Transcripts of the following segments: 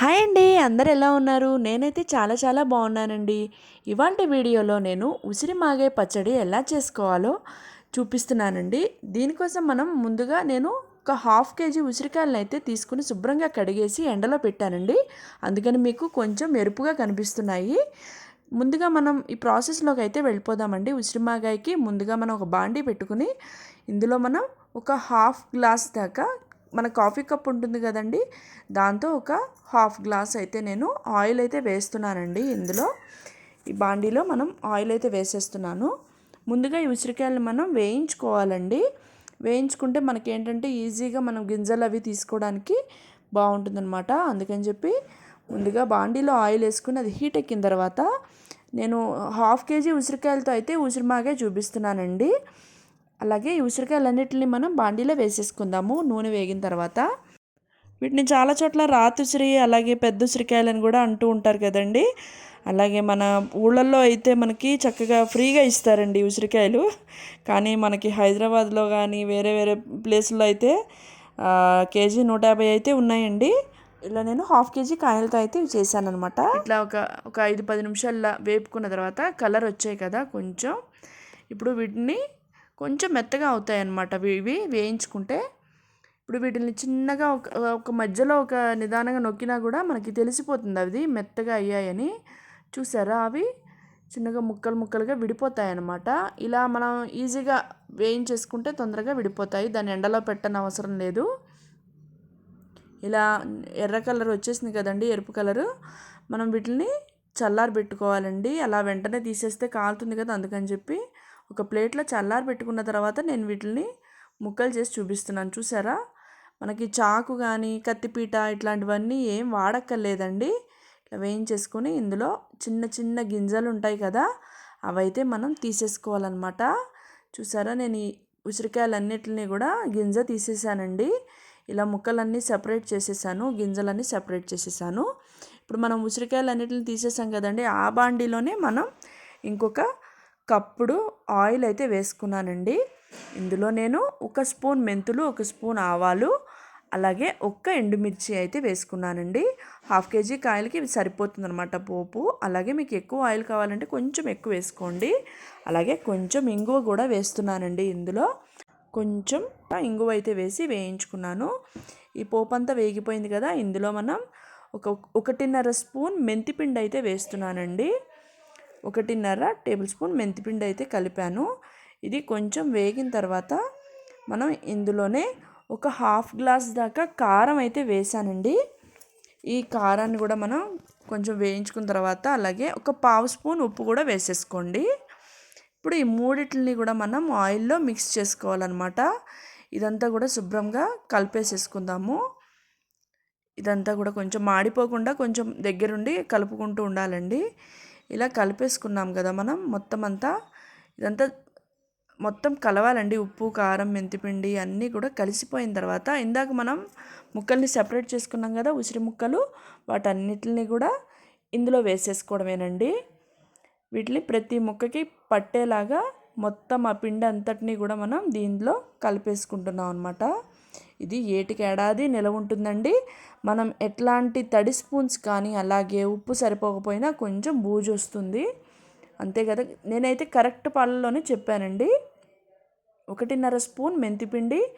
Hi అండి అందరు ఎలా ఉన్నారు? నేనైతే చాలా చాలా బాగున్నానండి. ఇవాళ వీడియోలో నేను ఉసిరి మాగే పచ్చడి ఎలా చేసుకోవాలో చూపిస్తున్నానండి. దీనికోసం మనం ముందుగా నేను ఒక హాఫ్ కేజీ ఉసిరికాయలను అయితే తీసుకుని శుభ్రంగా కడిగేసి ఎండలో పెట్టానండి. అందుకని మీకు కొంచెం మెరుపుగా కనిపిస్తున్నాయి. ముందుగా మనం ఈ ప్రాసెస్లోకి అయితే వెళ్ళిపోదామండి. ఉసిరిమాగాయకి ముందుగా మనం ఒక బాండీ పెట్టుకుని ఇందులో మనం ఒక హాఫ్ గ్లాస్ దాకా మన కాఫీ కప్ ఉంటుంది కదండి దాంతో ఒక హాఫ్ గ్లాస్ అయితే నేను ఆయిల్ అయితే వేస్తున్నానండి ఇందులో. ఈ బాండీలో మనం ఆయిల్ అయితే వేసేస్తున్నాను. ముందుగా ఈ ఉసిరికాయలను మనం వేయించుకోవాలండి. వేయించుకుంటే మనకి ఏంటంటే ఈజీగా మనం గింజలు అవి తీసుకోవడానికి బాగుంటుందన్నమాట. అందుకని చెప్పి ముందుగా బాండీలో ఆయిల్ వేసుకుని అది హీట్ ఎక్కిన తర్వాత నేను హాఫ్ కేజీ ఉసిరికాయలతో అయితే ఉసిరిమాగే చూపిస్తున్నానండి. అలాగే ఈ ఉసిరికాయలన్నిటిని మనం బాండీలో వేసేసుకుందాము నూనె వేగిన తర్వాత. వీటిని చాలా చోట్ల రాతుసిరి అలాగే పెద్ద ఉసిరికాయలని కూడా అంటూ ఉంటారు కదండి. అలాగే మన ఊళ్ళల్లో అయితే మనకి చక్కగా ఫ్రీగా ఇస్తారండి ఉసిరికాయలు. కానీ మనకి హైదరాబాద్లో కానీ వేరే వేరే ప్లేసుల్లో అయితే కేజీ నూట యాభై అయితే ఉన్నాయండి. ఇలా నేను హాఫ్ కేజీ కాయలతో అయితే చేశాను అనమాట ఇట్లా ఒక ఒక ఐదు పది నిమిషాల్లో వేపుకున్న తర్వాత కలర్ వచ్చాయి కదా కొంచెం. ఇప్పుడు వీటిని కొంచెం మెత్తగా అవుతాయి అన్నమాట ఇవి వేయించుకుంటే ఇప్పుడు వీటిని చిన్నగా ఒక ఒక మధ్యలో ఒక నిదానంగా నొక్కినా కూడా మనకి తెలిసిపోతుంది అవి మెత్తగా అయ్యాయని. చూసారా అవి? చిన్నగా ముక్కలు ముక్కలుగా విడిపోతాయి అన్నమాట ఇలా మనం ఈజీగా వేయించేసుకుంటే తొందరగా విడిపోతాయి. దాన్ని ఎండలో పెట్టని అవసరం లేదు. ఇలా ఎర్ర కలర్ వచ్చేసింది కదండి ఎరుపు కలరు. మనం వీటిని చల్లారి పెట్టుకోవాలండి అలా వెంటనే తీసేస్తే కాలుతుంది కదా అందుకని చెప్పి ఒక ప్లేట్లో చల్లారి పెట్టుకున్న తర్వాత నేను వీటిని ముక్కలు చేసి చూపిస్తున్నాను. చూసారా? మనకి చాకు కానీ కత్తిపీట ఇట్లాంటివన్నీ ఏం వాడక్కర్లేదండి. ఇట్లా వేయించేసుకొని ఇందులో చిన్న చిన్న గింజలు ఉంటాయి కదా అవైతే మనం తీసేసుకోవాలన్నమాట. చూసారా? నేను ఈ ఉసిరికాయలన్నిటిని కూడా గింజ తీసేసానండి. ఇలా ముక్కలన్నీ సెపరేట్ చేసేసాను గింజలన్నీ సెపరేట్ చేసేసాను. ఇప్పుడు మనం ఉసిరికాయలన్నిటిని తీసేసాం కదండి ఆ బాండీలోనే మనం ఇంకొక కప్పుడు ఆయిల్ అయితే వేసుకున్నానండి. ఇందులో నేను ఒక స్పూన్ మెంతులు ఒక స్పూన్ ఆవాలు అలాగే ఒక్క ఎండుమిర్చి అయితే వేసుకున్నానండి. హాఫ్ కేజీ కాయలకి సరిపోతుందనమాట పోపు. అలాగే మీకు ఎక్కువ ఆయిల్ కావాలంటే కొంచెం ఎక్కువ వేసుకోండి. అలాగే కొంచెం ఇంగువ కూడా వేస్తున్నానండి ఇందులో. కొంచెం ఇంగువ అయితే వేసి వేయించుకున్నాను. ఈ పోపు అంతా వేగిపోయింది కదా ఇందులో మనం ఒక ఒకటిన్నర స్పూన్ మెంతిపిండి అయితే వేస్తున్నానండి. ఒకటిన్నర టేబుల్ స్పూన్ మెంతిపిండి అయితే కలిపాను. ఇది కొంచెం వేగిన తర్వాత మనం ఇందులోనే ఒక హాఫ్ గ్లాస్ దాకా కారం అయితే వేసానండి. ఈ కారాన్ని కూడా మనం కొంచెం వేయించుకున్న తర్వాత అలాగే ఒక పావు స్పూన్ ఉప్పు కూడా వేసేసుకోండి. ఇప్పుడు ఈ మూడిటిని కూడా మనం ఆయిల్లో మిక్స్ చేసుకోవాలన్నమాట. ఇదంతా కూడా శుభ్రంగా కలిపేసేసుకుందాము. ఇదంతా కూడా కొంచెం మాడిపోకుండా కొంచెం దగ్గరుండి కలుపుకుంటూ ఉండాలండి. ఇలా కలిపేసుకున్నాం కదా మనం. మొత్తం అంతా ఇదంతా మొత్తం కలవాలండి. ఉప్పు కారం మెంతిపిండి అన్నీ కూడా కలిసిపోయిన తర్వాత ఇందాక మనం ముక్కల్ని సెపరేట్ చేసుకున్నాం కదా ఉసిరి ముక్కలు. వాటన్నిటిని కూడా ఇందులో వేసేసుకోవడమేనండి. వీటిని ప్రతి ముక్కకి పట్టేలాగా మొత్తం ఆ పిండి అంతటినీ కూడా మనం దీనిలో కలిపేసుకుంటున్నాం అనమాట ఇది ఏటికేడాది నిలవ ఉంటుందండి మనం ఎట్లాంటి తడి స్పూన్స్ కానీ అలాగే ఉప్పు సరిపోకపోయినా కొంచెం బూజు వస్తుంది. అంతే కదా? నేనైతే కరెక్ట్ పాలల్లోనే చెప్పానండి. ఒకటిన్నర స్పూన్ మెంతిపిండి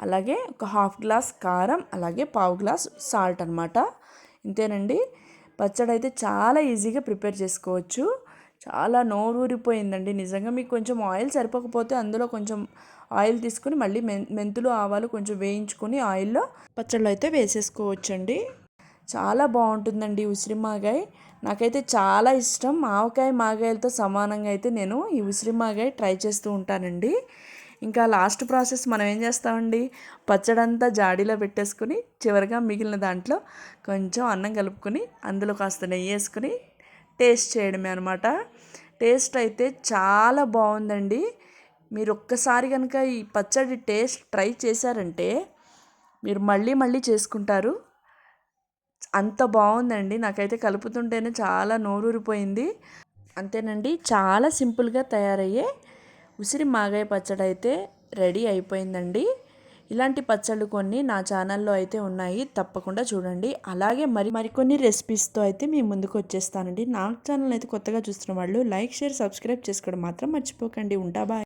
అలాగే ఒక హాఫ్ గ్లాస్ కారం అలాగే పావు గ్లాస్ సాల్ట్ అనమాట ఇంతేనండి. పచ్చడి అయితే చాలా ఈజీగా ప్రిపేర్ చేసుకోవచ్చు. చాలా నోరూరిపోయిందండి. నిజంగా మీకు కొంచెం ఆయిల్ సరిపోకపోతే అందులో కొంచెం ఆయిల్ తీసుకుని మళ్ళీ మెంతులు ఆవాలు కొంచెం వేయించుకొని ఆయిల్లో పచ్చళ్ళు అయితే వేసేసుకోవచ్చండి. చాలా బాగుంటుందండి ఉసిరి మాగాయ. నాకైతే చాలా ఇష్టం. మావకాయ మాగాయలతో సమానంగా అయితే నేను ఈ ఉసిరి మాగాయ ట్రై చేస్తూ ఉంటానండి. ఇంకా లాస్ట్ ప్రాసెస్ మనం ఏం చేస్తామండి? పచ్చడంతా జాడీలో పెట్టేసుకుని చివరిగా మిగిలిన దాంట్లో కొంచెం అన్నం కలుపుకొని అందులో కాస్త నెయ్యి వేసుకుని టేస్ట్ చేయడమే అనమాట టేస్ట్ అయితే చాలా బాగుందండి. మీరు ఒక్కసారి కనుక ఈ పచ్చడి టేస్ట్ ట్రై చేశారంటే మీరు మళ్ళీ మళ్ళీ చేసుకుంటారు. అంత బాగుందండి. నాకైతే కలుపుతుంటేనే చాలా నోరూరిపోయింది. అంతేనండి. చాలా సింపుల్గా తయారయ్యే ఉసిరి మాగాయ పచ్చడి అయితే రెడీ అయిపోయిందండి. ఇలాంటి పచ్చళ్ళు కొన్ని నా ఛానల్లో అయితే ఉన్నాయి. తప్పకుండా చూడండి. అలాగే మరి మరికొన్ని రెసిపీస్తో అయితే మీ ముందుకు వచ్చేస్తానండి. నా ఛానల్ అయితే కొత్తగా చూస్తున్న వాళ్ళు లైక్ షేర్ సబ్స్క్రైబ్ చేసుకోవడం మాత్రం మర్చిపోకండి. ఉంటా బాయ్.